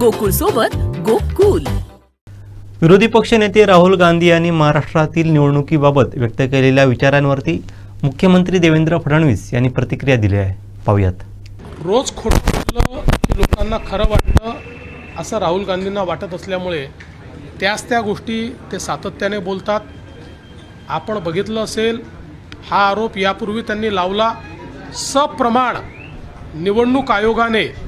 गोकुळ सोबत गोकुल. विरोधी पक्षनेते राहुल गांधी यांनी महाराष्ट्रातील निवडणुकीबाबत व्यक्त केलेल्या विचारांवरती मुख्यमंत्री देवेंद्र फडणवीस यांनी प्रतिक्रिया दिली आहे. पाहूयात. रोज खोटं बोललं की लोकांना खरं वाटतं असं राहुल गांधींना वाटत असल्यामुळे त्याच त्या गोष्टी ते सातत्याने बोलतात. आपण बघितलं असेल हा आरोप यापूर्वी त्यांनी लावला. सप्रमाण निवडणूक आयोगाने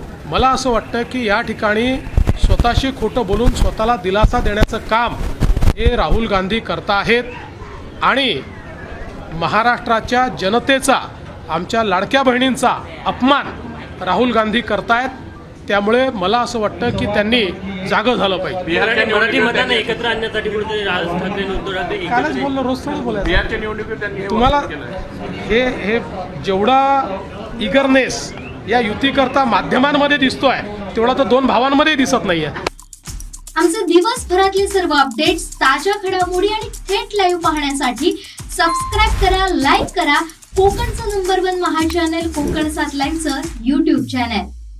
मला असं वाटतं की या ठिकाणी स्वतःशी खोटं बोलून स्वतःला दिलासा देण्याचं काम हे राहुल गांधी करता आहेत. आणि महाराष्ट्राच्या जनतेचा आमच्या लाडक्या बहिणींचा अपमान राहुल गांधी करतायत. त्यामुळे मला असं वाटतं की त्यांनी जागं झालं पाहिजे. एकत्र आणण्यासाठी कालच बोललो रोज बोलायचं. बिहारच्या निवडणुकीत त्यांनी तुम्हाला. हे हे जेवढा इगरनेस या युतीकरता माध्यमांमध्ये दिसतोय. तेवढा तर दोन भावांमध्ये दिसत नाहीये. आमचे दिवसभरातले सर्व अपडेट्स ताज्या घडामोडी आणि थेट लाईव्ह पाहण्यासाठी सबस्क्राईब करा लाईक करा. कोकणचं नंबर वन महा चॅनल कोकण सात लाईव्हचं युट्यूब चॅनल